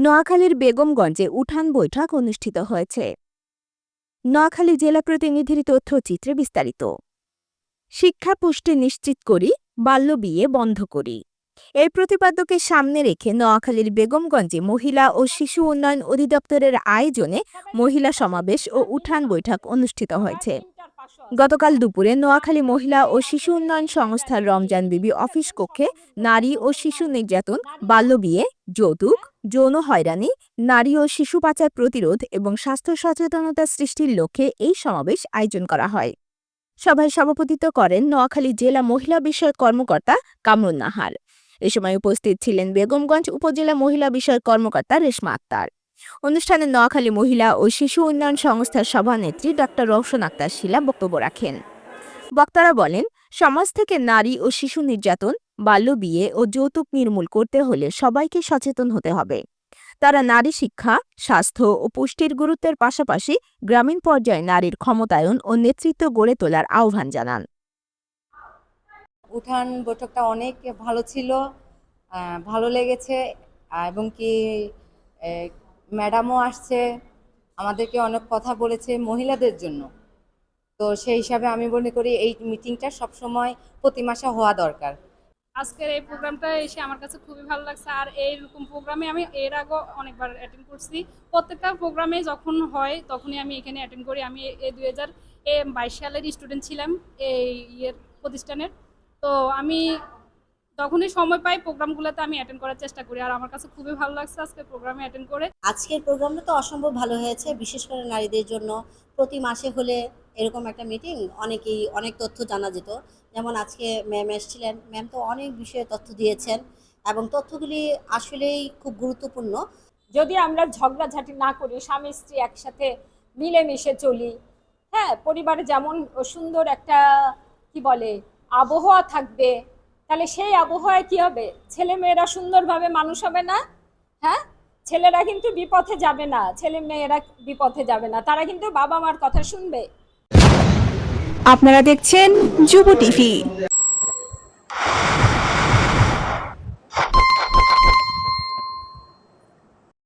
নোয়াখালীর বেগমগঞ্জে উঠান বৈঠক অনুষ্ঠিত হয়েছে। নোয়াখালী জেলা প্রতিনিধির তথ্যচিত্রে বিস্তারিত। শিক্ষা পুষ্টি নিশ্চিত করি, বাল্য বিয়ে বন্ধ করি। এই প্রতিপাদ্যকে সামনে রেখে নোয়াখালীর বেগমগঞ্জে মহিলা ও শিশু উন্নয়ন অধিদপ্তরের আয়োজনে মহিলা সমাবেশ ও উঠান বৈঠক অনুষ্ঠিত হয়েছে। গতকাল দুপুরে নোয়াখালী মহিলা ও শিশু উন্নয়ন সংস্থার রমজান বিবি অফিস কক্ষে নারী ও শিশু নির্যাতন বাল্যবিয়ে যৌতুক যৌন হয়রানি, নারী ও শিশু পাচার প্রতিরোধ এবং স্বাস্থ্য সচেতনতা সৃষ্টির লক্ষ্যে এই সমাবেশ আয়োজন করা হয়। সভায় সভাপতিত্ব করেন নোয়াখালী জেলা মহিলা বিষয়ক কর্মকর্তা কামরুন নাহার। এ সময় উপস্থিত ছিলেন বেগমগঞ্জ উপজেলা মহিলা বিষয়ক কর্মকর্তা রেশমা আক্তার। অনুষ্ঠানে নোয়াখালী মহিলা ও শিশু উন্নয়ন সংস্থার সভানেত্রী ডক্টর রওশন আক্তার শিলা বক্তব্য রাখেন। বক্তারা বলেন, সমাজ থেকে নারী ও শিশু নির্যাতন বাল্যবিয়ে ও যৌতুক নির্মূল করতে হলে সবাইকে সচেতন হতে হবে। তারা নারী শিক্ষা, স্বাস্থ্য ও পুষ্টির গুরুত্বের পাশাপাশি গ্রামীণ পর্যায়ে নারীর ক্ষমতায়ন ও নেতৃত্ব গড়ে তোলার আহ্বান জানান। উঠান বৈঠকটা অনেক ভালো ছিল ভালো লেগেছে এবং কি ম্যাডামও আসছে, আমাদেরকে অনেক কথা বলেছে মহিলাদের জন্য। তো সেই হিসাবে আমি মনে করি এই মিটিংটা সবসময় প্রতি মাসে হওয়া দরকার। আজকের এই প্রোগ্রামটা এসে আমার কাছে খুবই ভালো লাগছে। আর এইরকম প্রোগ্রামে আমি এর আগেও অনেকবার অ্যাটেন্ড করছি। প্রত্যেকটা প্রোগ্রামে যখন হয়, তখনই আমি এখানে অ্যাটেন্ড করি। আমি এই দুই হাজার বাইশ সালের স্টুডেন্ট ছিলাম এই ইয়ের প্রতিষ্ঠানের। তো আমি তখনই সময় পাই প্রোগ্রামগুলোতে আমি অ্যাটেন্ড করার চেষ্টা করি। আর আমার কাছে খুবই ভালো লাগছে আজকে প্রোগ্রামে অ্যাটেন্ড করে। আজকের প্রোগ্রামটা তো অসম্ভব ভালো হয়েছে, বিশেষ করে নারীদের জন্য। প্রতি মাসে হলে এরকম একটা মিটিং অনেকেই, অনেক তথ্য জানা যেত। যেমন আজকে ম্যাম এসেছিলেন ম্যাম তো অনেক বিষয়ে তথ্য দিয়েছেন এবং তথ্যগুলি আসলেই খুব গুরুত্বপূর্ণ। যদি আমরা ঝগড়াঝাটি না করি, স্বামী স্ত্রী একসাথে মিলেমিশে চলি হ্যাঁ পরিবারে যেমন সুন্দর একটা, কি বলে, আবহাওয়া থাকবে, তাহলে সেই আবহাওয়ায় কি হবে? ছেলে মেয়েরা সুন্দরভাবে মানুষ হবে না? হ্যাঁ? ছেলেরা কিন্তু বিপথে যাবে না। ছেলে মেয়েরা বিপথে যাবে না। তারা কিন্তু বাবা মার কথা শুনবে। আপনারা দেখছেন যুব টিভি।